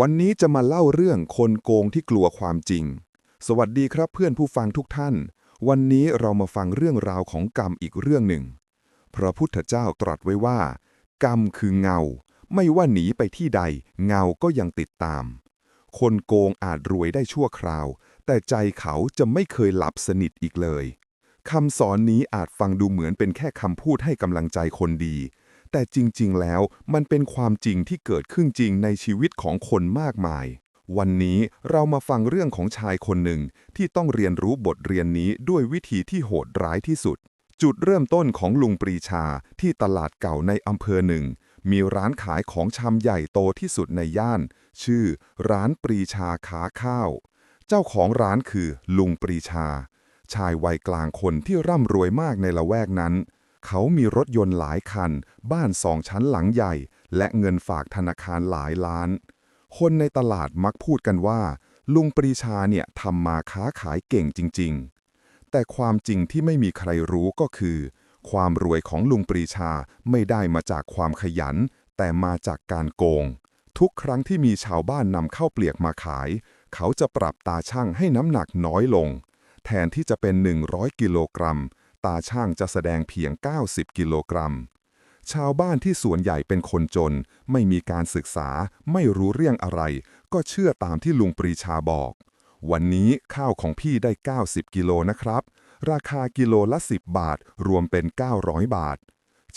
วันนี้จะมาเล่าเรื่องคนโกงที่กลัวความจริง สวัสดีครับเพื่อนผู้ฟังทุกท่าน วันนี้เรามาฟังเรื่องราวของกรรมอีกเรื่องหนึ่ง พระพุทธเจ้าตรัสไว้ว่า กรรมคือเงา ไม่ว่าหนีไปที่ใด เงาก็ยังติดตาม คนโกงอาจรวยได้ชั่วคราว แต่ใจเขาจะไม่เคยหลับสนิทอีกเลยคำสอนนี้อาจฟังดูเหมือนเป็นแค่คำพูดให้กำลังใจคนดี แต่จริงๆ แล้วมันเป็นความจริงที่เกิดขึ้นจริงในชีวิตของคนมากมาย วันนี้เรามาฟังเรื่องของชายคนหนึ่งที่ต้องเรียนรู้บทเรียนนี้ด้วยวิธีที่โหดร้ายที่สุด จุดเริ่มต้นของลุงปรีชาที่ตลาดเก่าในอำเภอหนึ่ง มีร้านขายของชำใหญ่โตที่สุดในย่าน ชื่อ ร้านปรีชาขาข้าว เจ้าของร้านคือลุงปรีชา ชายวัยกลางคนที่ร่ำรวยมากในละแวกนั้น เขามีรถยนต์หลายคัน บ้านสองชั้นหลังใหญ่ และเงินฝากธนาคารหลายล้าน คนในตลาดมักพูดกันว่า ลุงปรีชาเนี่ยทำมาค้าขายเก่งจริง ๆ แต่ความจริงที่ไม่มีใครรู้ก็คือ ความรวยของลุงปรีชาไม่ได้มาจากความขยัน แต่มาจากการโกง ทุกครั้งที่มีชาวบ้านนำข้าวเปลือกมาขาย เขาจะปรับตาช่างให้น้ำหนักน้อยลง แทนที่จะเป็น 100 กิโลกรัม ตาช่างจะแสดงเพียง 90 กิโลกรัม ชาวบ้านที่ส่วนใหญ่เป็นคนจน ไม่มีการศึกษา ไม่รู้เรื่องอะไร ก็เชื่อตามที่ลุงปรีชาบอก วันนี้ข้าวของพี่ได้ 90 กิโลนะครับ ราคากิโลละ 10 บาท รวมเป็น 900 บาท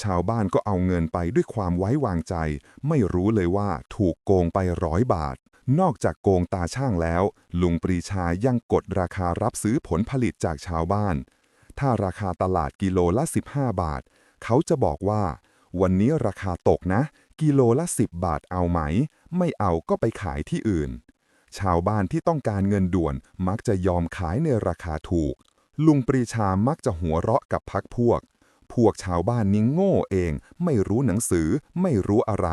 ชาวบ้านก็เอาเงินไปด้วยความไว้วางใจ ไม่รู้เลยว่าถูกโกงไปร้อยบาทนอกจากโกงตาช่างแล้ว ลุงปรีชายังกดราคารับซื้อผลผลิตจากชาวบ้าน ถ้าราคาตลาดกิโลละ 15 บาท เขาจะบอกว่า วันนี้ราคาตกนะ กิโลละ 10 บาทเอาไหม ไม่เอาก็ไปขายที่อื่น ชาวบ้านที่ต้องการเงินด่วนมักจะยอมขายในราคาถูก ลุงปรีชามักจะหัวเราะกับพักพวก พวกชาวบ้านนี้โง่เอง ไม่รู้หนังสือ ไม่รู้อะไร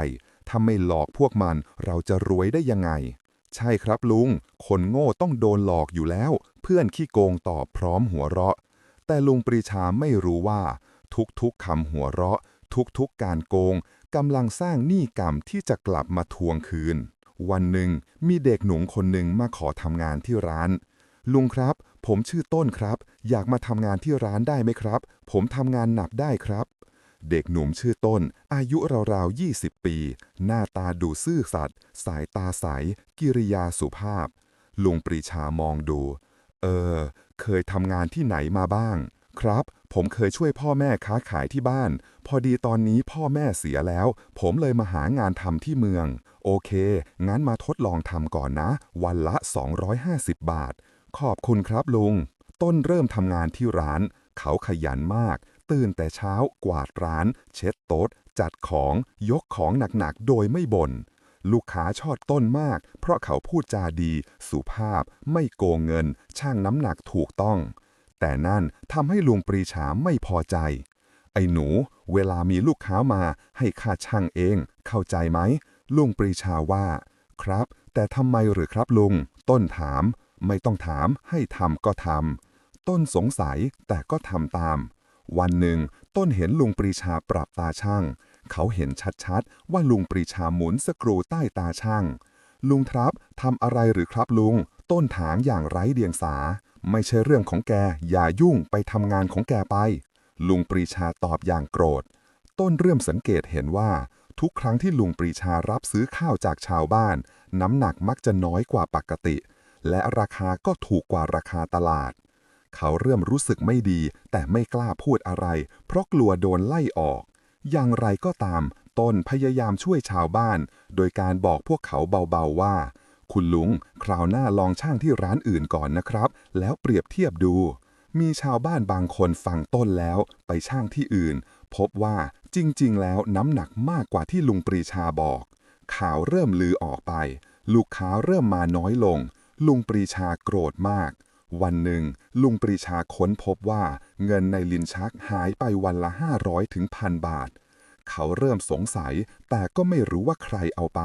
ถ้าไม่หลอกพวกมันเราจะรวยได้ยังไง ใช่ครับลุง คนโง่ต้องโดนหลอกอยู่แล้ว เพื่อนขี้โกงตอบพร้อมหัวเราะ แต่ลุงปรีชาไม่รู้ว่า ทุกๆคำหัวเราะ ทุกๆการโกงกำลังสร้างหนี้กรรมที่จะกลับมาทวงคืน วันหนึ่งมีเด็กหนุ่มคนหนึ่งมาขอทำงานที่ร้าน ลุงครับ ผมชื่อต้นครับ อยากมาทำงานที่ร้านได้ไหมครับ ผมทำงานหนักได้ครับ เด็กหนุ่มชื่อต้น อายุราวๆ20 ปี หน้าตาดูซื่อสัตย์สายตาใส กิริยาสุภาพ ลุงปรีชามองดู เออ เคยทำงานที่ไหนมาบ้าง ครับ ผมเคยช่วยพ่อแม่ค้าขายที่บ้าน พอดีตอนนี้พ่อแม่เสียแล้ว ผมเลยมาหางานทำที่เมือง โอเค งั้นมาทดลองทำก่อนนะ วันละ 250 บาท ขอบคุณครับลุง ต้นเริ่มทำงานที่ร้าน เขาขยันมาก ตื่นแต่เช้ากวาดร้าน เช็ดโต๊ะจัดของ ยกของหนักๆ โดยไม่บน่น ลูกค้าชอบต้นมาก เพราะเขาพูดจาดี สุภาพ ไม่โกงเงิน ช่างน้ำหนักถูกต้อง แต่นั่นทำให้ลุงปรีชาไม่พอใจ ไอ้หนู เวลามีลูกค้ามาให้ค่าช่างเอง เข้าใจไหม ลุงปรีชาว่า ครับ แต่ทำไมหรือครับลุง ต้นถาม ไม่ต้องถาม ให้ทำก็ทำ ต้นสงสัยแต่ก็ทำตาม วันหนึ่ง ต้นเห็นลุงปรีชาปรับตาช่าง เขาเห็นชัดๆ ว่าลุงปรีชาหมุนสกรูใต้ตาช่าง ลุงครับทำอะไรหรือครับลุง ต้นถางอย่างไร้เดียงสา ไม่ใช่เรื่องของแก อย่ายุ่งไปทำงานของแกไป ลุงปรีชาตอบอย่างโกรธ ต้นเริ่มสังเกตเห็นว่า ทุกครั้งที่ลุงปรีชารับซื้อข้าวจากชาวบ้าน น้ำหนักมักจะน้อยกว่าปกติ และราคาก็ถูกกว่าราคาตลาด เขาเริ่มรู้สึกไม่ดี แต่ไม่กล้าพูดอะไร เพราะกลัวโดนไล่ออก อย่างไรก็ตาม ต้นพยายามช่วยชาวบ้าน โดยการบอกพวกเขาเบาๆว่า คุณลุง คราวหน้าลองช่างที่ร้านอื่นก่อนนะครับ แล้วเปรียบเทียบดู มีชาวบ้านบางคนฟังต้นแล้วไปช่างที่อื่น พบว่าจริงๆ แล้วน้ำหนักมากกว่าที่ลุงปรีชาบอก ข่าวเริ่มลือออกไป ลูกค้าเริ่มมาน้อยลง ลุงปรีชาโกรธมาก วันหนึ่ง ลุงปรีชาค้นพบว่าเงินในลินชักหายไปวันละ 500ถึงพันบาท เขาเริ่มสงสัย แต่ก็ไม่รู้ว่าใครเอาไป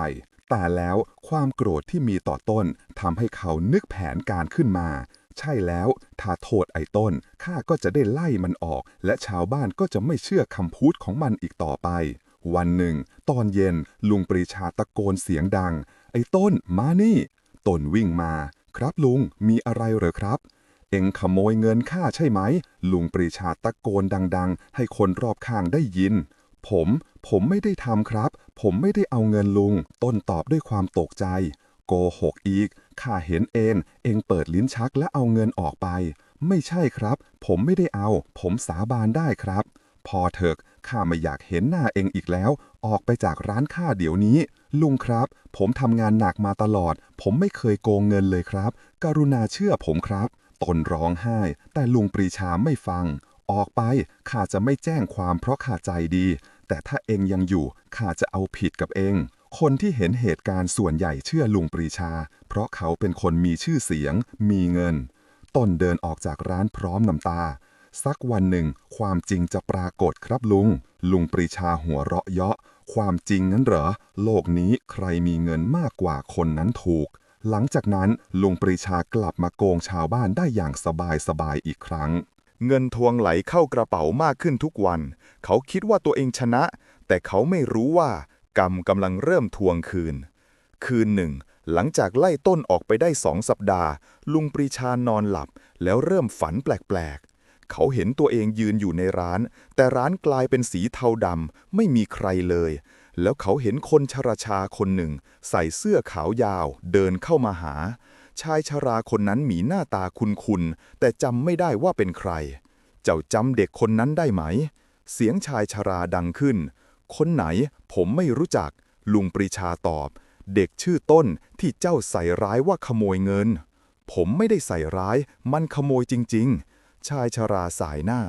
แต่แล้วความโกรธที่มีต่อต้นทำให้เขานึกแผนการขึ้นมา ใช่แล้ว ถ้าโทษไอ้ต้นข้าก็จะได้ไล่มันออก และชาวบ้านก็จะไม่เชื่อคำพูดของมันอีกต่อไป วันหนึ่ง ตอนเย็นลุงปรีชาตะโกนเสียงดัง ไอ้ต้นมานี่ ต้นวิ่งมา ครับลุงมีอะไรเหรอครับ เอ็งขโมยเงินข้าใช่ไหม ลุงปรีชาตะโกนดัง ๆ ให้คนรอบข้างได้ยิน ผม ผมไม่ได้ทำครับ ผมไม่ได้เอาเงินลุง ต้นตอบด้วยความตกใจ โกหกอีก ข้าเห็นเองเอ็งเปิดลิ้นชักและเอาเงินออกไป ไม่ใช่ครับ ผมไม่ได้เอา ผมสาบานได้ครับ พอเถอะข้าไม่อยากเห็นหน้าเองอีกแล้ว ออกไปจากร้านข้าเดี๋ยวนี้ ลุงครับ ผมทำงานหนักมาตลอด ผมไม่เคยโกงเงินเลยครับ กรุณาเชื่อผมครับ ตนร้องไห้ แต่ลุงปรีชาไม่ฟัง ออกไปข้าจะไม่แจ้งความเพราะข้าใจดี แต่ถ้าเองยังอยู่ข้าจะเอาผิดกับเองคนที่เห็นเหตุการณ์ส่วนใหญ่เชื่อลุงปรีชา เพราะเขาเป็นคนมีชื่อเสียง มีเงิน ต้นเดินออกจากร้านพร้อมน้ำตา สักวันหนึ่ง ความจริงจะปรากฏครับลุง ลุงปรีชาหัวเราะเยาะ ความจริงนั้นเหรอ โลกนี้ใครมีเงินมากกว่าคนนั้นถูก หลังจากนั้นลุงปรีชากลับมาโกงชาวบ้านได้อย่างสบายสบายๆอีกครั้ง เงินทวงไหลเข้ากระเป๋ามากขึ้นทุกวัน เขาคิดว่าตัวเองชนะ แต่เขาไม่รู้ว่ากรรมกำลังเริ่มทวงคืน คืนหนึ่ง หลังจากไล่ต้นออกไปได้สองสัปดาห์ ลุงปรีชานอนหลับ แล้วเริ่มฝันแปลก เขาเห็นตัวเองยืนอยู่ในร้าน แต่ร้านกลายเป็นสีเทาดำไม่มีใครเลย แล้วเขาเห็นคนชราชาคนหนึ่ง ใส่เสื้อขาวยาว เดินเข้ามาหา ชายชราคนนั้นมีหน้าตาคุ้นๆแต่จำไม่ได้ว่าเป็นใคร เจ้าจำเด็กคนนั้นได้ไหม เสียงชายชราดังขึ้น คนไหนผมไม่รู้จัก ลุงปรีชาตอบ เด็กชื่อต้นที่เจ้าใส่ร้ายว่าขโมยเงิน ผมไม่ได้ใส่ร้าย มันขโมยจริง ๆ ชายชราสายหน้า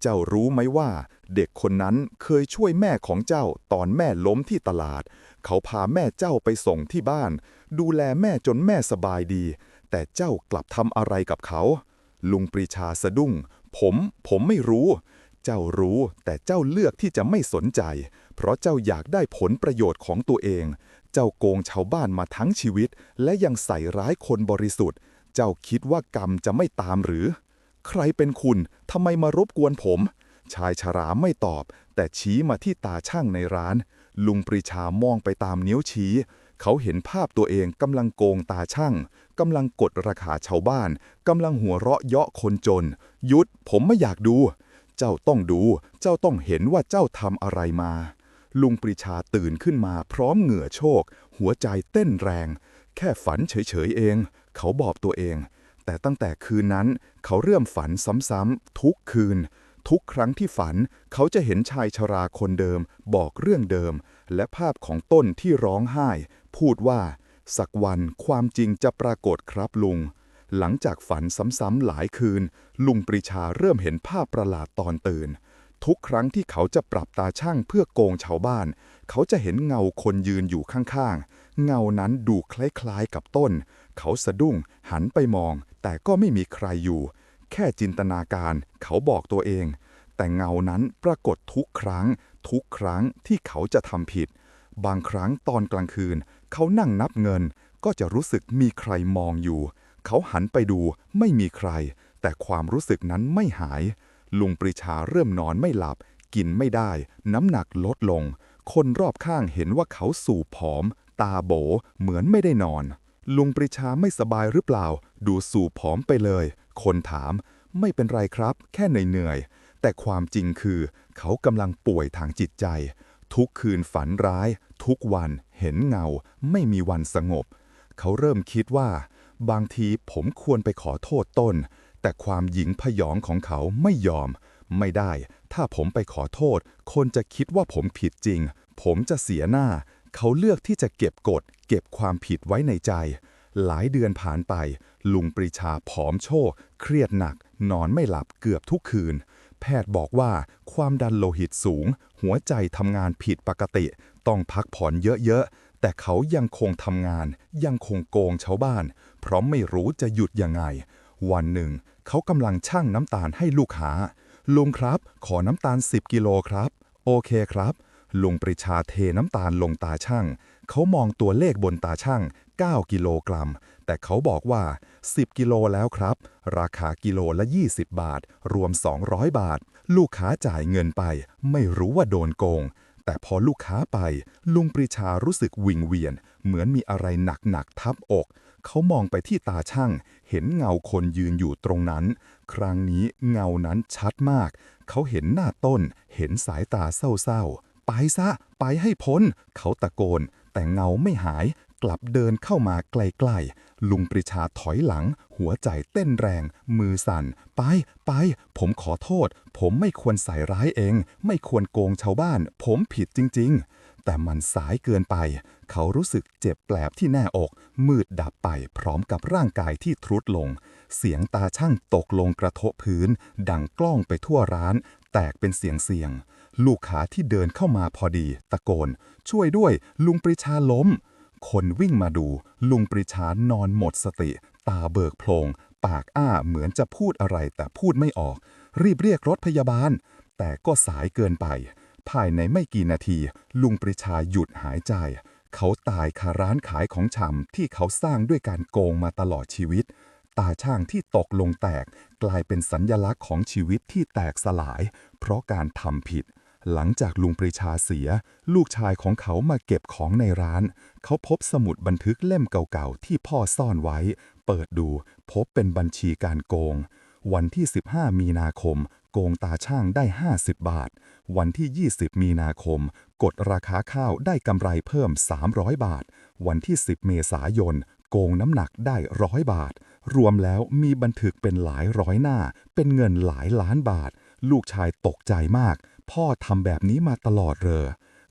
เจ้ารู้ไหมว่า เด็กคนนั้นเคยช่วยแม่ของเจ้าตอนแม่ล้มที่ตลาด เขาพาแม่เจ้าไปส่งที่บ้าน ดูแลแม่จนแม่สบายดี แต่เจ้ากลับทำอะไรกับเขา ลุงปรีชาสะดุ้ง ผม ผมไม่รู้ เจ้ารู้แต่เจ้าเลือกที่จะไม่สนใจ เพราะเจ้าอยากได้ผลประโยชน์ของตัวเอง เจ้าโกงชาวบ้านมาทั้งชีวิต และยังใส่ร้ายคนบริสุทธิ์ เจ้าคิดว่ากรรมจะไม่ตามหรือ ใครเป็นคุณทำไมมารบกวนผม ชายชราไม่ตอบ แต่ชี้มาที่ตาช่างในร้าน ลุงปรีชามองไปตามนิ้วชี้ เขาเห็นภาพตัวเองกำลังโกงตาช่างกำลังกดราคาชาวบ้านกำลังหัวเราะเยาะคนจนหยุดผมไม่อยากดู เจ้าต้องดู เจ้าต้องเห็นว่าเจ้าทำอะไรมา ลุงปรีชาตื่นขึ้นมาพร้อมเหงื่อโชก หัวใจเต้นแรง แค่ฝันเฉยๆเอง เขาบอกตัวเอง แต่ตั้งแต่คืนนั้นเขาเริ่มฝันซ้ำๆทุกคืน ทุกครั้งที่ฝันเขาจะเห็นชายชราคนเดิม บอกเรื่องเดิม และภาพของต้นที่ร้องไห้ พูดว่า สักวันความจริงจะปรากฏครับลุง หลังจากฝันซ้ำๆหลายคืน ลุงปรีชาเริ่มเห็นภาพประหลาดตอนตื่น ทุกครั้งที่เขาจะปรับตาช่างเพื่อโกงชาวบ้าน เขาจะเห็นเงาคนยืนอยู่ข้างๆเงานั้นดูคล้ายๆกับต้น เขาสะดุ้งหันไปมอง แต่ก็ไม่มีใครอยู่ แค่จินตนาการเขาบอกตัวเอง แต่เงานั้นปรากฏทุกครั้ง ทุกครั้งที่เขาจะทำผิด บางครั้งตอนกลางคืน เขานั่งนับเงิน ก็จะรู้สึกมีใครมองอยู่ เขาหันไปดูไม่มีใคร แต่ความรู้สึกนั้นไม่หาย ลุงปรีชาเริ่มนอนไม่หลับ กินไม่ได้ น้ำหนักลดลง คนรอบข้างเห็นว่าเขาสูบผอม ตาโบเหมือนไม่ได้นอน ลุงปรีชาไม่สบายหรือเปล่า ดูสูบผอมไปเลย คนถาม ไม่เป็นไรครับ แค่เหนื่อยๆแต่ความจริงคือ เขากำลังป่วยทางจิตใจ ทุกคืนฝันร้าย ทุกวันเห็นเงา ไม่มีวันสงบ เขาเริ่มคิดว่า บางทีผมควรไปขอโทษต้น แต่ความหญิงพยองของเขาไม่ยอม ไม่ได้ ถ้าผมไปขอโทษ คนจะคิดว่าผมผิดจริง ผมจะเสียหน้า เขาเลือกที่จะเก็บกด เก็บความผิดไว้ในใจ หลายเดือนผ่านไป ลุงปรีชาผอมโชคเครียดหนัก นอนไม่หลับเกือบทุกคืน แพทย์บอกว่าความดันโลหิตสูง หัวใจทำงานผิดปกติ ต้องพักผ่อนเยอะๆ แต่เขายังคงทำงาน ยังคงโกงชาวบ้าน เพราะไม่รู้จะหยุดยังไง วันหนึ่ง เขากำลังชั่งน้ำตาลให้ลูกค้าลุงครับ ขอน้ำตาล 10 กิโลครับ โอเคครับ ลุงปรีชาเทน้ำตาลลงตาช่าง เขามองตัวเลขบนตาช่าง 9 กิโลกรัม แต่เขาบอกว่า 10 กิโลแล้วครับ ราคากิโลละ 20 บาท รวม 200 บาท ลูกค้าจ่ายเงินไป ไม่รู้ว่าโดนโกง แต่พอลูกค้าไป ลุงปรีชารู้สึกวิงเวียน เหมือนมีอะไรหนักๆทับอก เขามองไปที่ตาช่าง เห็นเงาคนยืนอยู่ตรงนั้น ครั้งนี้เงานั้นชัดมาก เขาเห็นหน้าต้น เห็นสายตาเศร้าๆ ไปซะ ไปให้พ้น เขาตะโกน แต่เงาไม่หาย กลับเดินเข้ามาใกล้ๆลุงปรีชาถอยหลัง หัวใจเต้นแรง มือสั่น ไป ไป ผมขอโทษ ผมไม่ควรใส่ร้ายเอง ไม่ควรโกงชาวบ้าน ผมผิดจริง ๆแต่มันสายเกินไป เขารู้สึกเจ็บแปลบที่แน่อก มืดดับไปพร้อมกับร่างกายที่ทรุดลง เสียงตาช่างตกลงกระทบพื้น ดังกล้องไปทั่วร้าน แตกเป็นเสียงเสียง ลูกค้าที่เดินเข้ามาพอดี ตะโกน ช่วยด้วย ลุงปรีชาล้ม คนวิ่งมาดู ลุงปรีชานอนหมดสติ ตาเบิกโพลง ปากอ้าเหมือนจะพูดอะไรแต่พูดไม่ออก รีบเรียกรถพยาบาล แต่ก็สายเกินไป ภายในไม่กี่นาที ลุงปรีชาหยุดหายใจ เขาตายคาร้านขายของชำที่เขาสร้างด้วยการโกงมาตลอดชีวิตตาช่างที่ตกลงแตกกลายเป็นสัญญลักษณ์ของชีวิตที่แตกสลาย เพราะการทำผิด หลังจากลุงปรีชาเสีย ลูกชายของเขามาเก็บของในร้าน เขาพบสมุดบันทึกเล่มเก่าๆ ที่พ่อซ่อนไว้ เปิดดูพบเป็นบัญชีการโกง วันที่ 15 มีนาคม โกงตาช่างได้ 50 บาท วันที่ 20 มีนาคม กดราคาข้าวได้กำไรเพิ่ม 300 บาท วันที่ 10 เมษายนโกงน้ำหนักได้ร้อยบาท รวมแล้วมีบันทึกเป็นหลายร้อยหน้า เป็นเงินหลายล้านบาท ลูกชายตกใจมาก พ่อทำแบบนี้มาตลอดเลย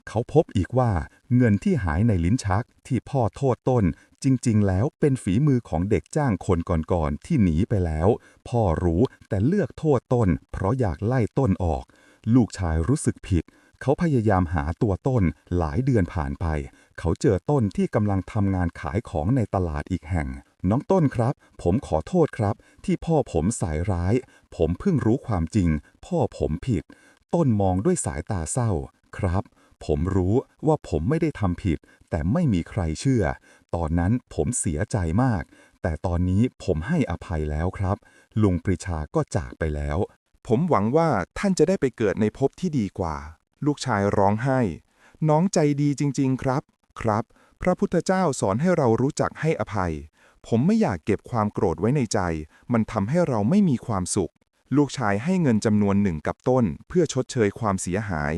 เขาพบอีกว่าเงินที่หายในลิ้นชักที่พ่อโทษต้น จริง ๆ แล้วเป็นฝีมือของเด็กจ้างคนก่อนๆที่หนีไปแล้ว พ่อรู้แต่เลือกโทษต้น เพราะอยากไล่ต้นออก ลูกชายรู้สึกผิด เขาพยายามหาตัวต้นหลายเดือนผ่านไป เขาเจอต้นที่กำลังทำงานขายของในตลาดอีกแห่งน้องต้นครับ ผมขอโทษครับ ที่พ่อผมสายร้าย ผมเพิ่งรู้ความจริง พ่อผมผิด ต้นมองด้วยสายตาเศร้า ครับ ผมรู้ว่าผมไม่ได้ทำผิด แต่ไม่มีใครเชื่อ ตอนนั้นผมเสียใจมาก แต่ตอนนี้ผมให้อภัยแล้วครับ ลุงปรีชาก็จากไปแล้ว ผมหวังว่าท่านจะได้ไปเกิดในภพที่ดีกว่า ลูกชายร้องไห้ น้องใจดีจริง ๆ ครับ ครับ พระพุทธเจ้าสอนให้เรารู้จักให้อภัย ผมไม่อยากเก็บความโกรธไว้ในใจ มันทำให้เราไม่มีความสุข ลูกชายให้เงินจำนวนหนึ่งกับต้นเพื่อชดเชยความเสียหาย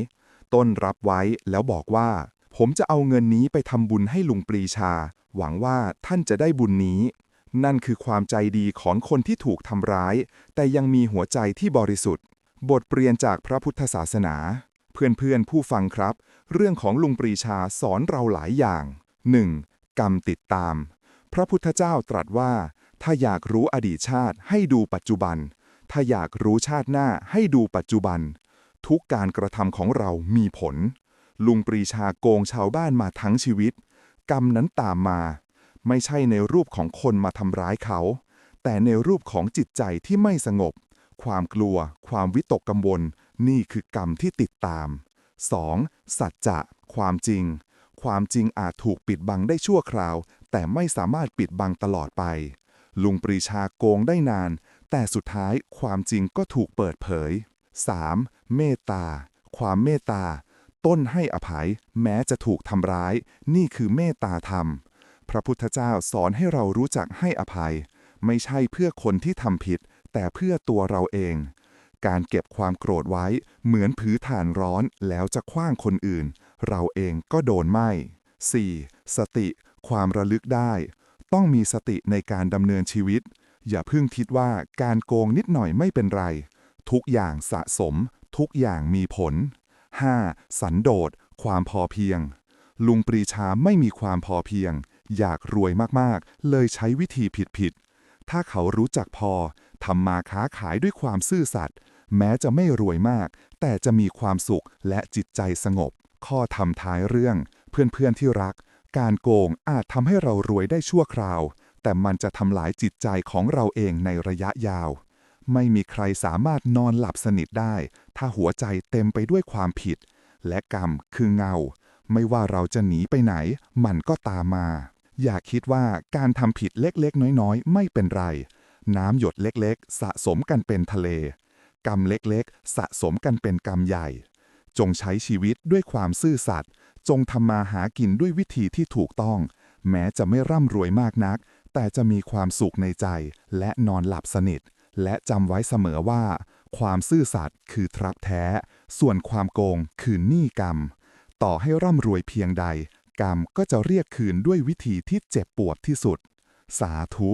ต้นรับไว้แล้วบอกว่า ผมจะเอาเงินนี้ไปทำบุญให้ลุงปรีชา หวังว่าท่านจะได้บุญนี้ นั่นคือความใจดีของคนที่ถูกทำร้าย แต่ยังมีหัวใจที่บริสุทธิ์ บทเรียนจากพระพุทธศาสนา เพื่อนๆผู้ฟังครับ เรื่องของลุงปรีชาสอนเราหลายอย่าง 1. กรรมติดตาม พระพุทธเจ้าตรัสว่า ถ้าอยากรู้อดีตชาติให้ดูปัจจุบัน ถ้าอยากรู้ชาติหน้าให้ดูปัจจุบัน ทุกการกระทำของเรามีผล ลุงปรีชาโกงชาวบ้านมาทั้งชีวิต กรรมนั้นตามมา ไม่ใช่ในรูปของคนมาทำร้ายเขา แต่ในรูปของจิตใจที่ไม่สงบ ความกลัว ความวิตกกังวล นี่คือกรรมที่ติดตาม 2. สัจจะ ความจริง ความจริงอาจถูกปิดบังได้ชั่วคราว แต่ไม่สามารถปิดบังตลอดไป ลุงปรีชาโกงได้นาน แต่สุดท้ายความจริงก็ถูกเปิดเผย 3. เมตตา ความเมตตา ต้นให้อภัย แม้จะถูกทำร้าย นี่คือเมตตาธรรม พระพุทธเจ้าสอนให้เรารู้จักให้อภัย ไม่ใช่เพื่อคนที่ทำผิด แต่เพื่อตัวเราเอง การเก็บความโกรธไว้ เหมือนผือถ่านร้อนแล้วจะคว้างคนอื่น เราเองก็โดนไหม้ 4. สติ ความระลึกได้ ต้องมีสติในการดำเนินชีวิต อย่าเพิ่งคิดว่าการโกงนิดหน่อยไม่เป็นไร ทุกอย่างสะสม ทุกอย่างมีผล 5. สันโดษ ความพอเพียง ลุงปรีชาไม่มีความพอเพียง อยากรวยมากๆ เลยใช้วิธีผิดๆ ถ้าเขารู้จักพอทำมาค้าขายด้วยความซื่อสัตย์แม้จะไม่รวยมาก แต่จะมีความสุขและจิตใจสงบ ข้อทำท้ายเรื่อง เพื่อนๆที่รัก การโกงอาจทำให้เรารวยได้ชั่วคราว แต่มันจะทำลายจิตใจของเราเองในระยะยาว ไม่มีใครสามารถนอนหลับสนิทได้ ถ้าหัวใจเต็มไปด้วยความผิด และกรรมคือเงา ไม่ว่าเราจะหนีไปไหน มันก็ตามมา อย่าคิดว่าการทำผิดเล็กๆ น้อยๆ ไม่เป็นไร น้ำหยดเล็กๆ สะสมกันเป็นทะเล กรรมเล็กๆ สะสมกันเป็นกรรมใหญ่ จงใช้ชีวิตด้วยความซื่อสัตย์จงทำมาหากินด้วยวิธีที่ถูกต้อง แม้จะไม่ร่ำรวยมากนัก แต่จะมีความสุขในใจและนอนหลับสนิท และจำไว้เสมอว่า ความซื่อสัตย์คือทรัพย์แท้ ส่วนความโกงคือหนี้กรรม ต่อให้ร่ำรวยเพียงใด กรรมก็จะเรียกคืนด้วยวิธีที่เจ็บปวดที่สุด สาธุ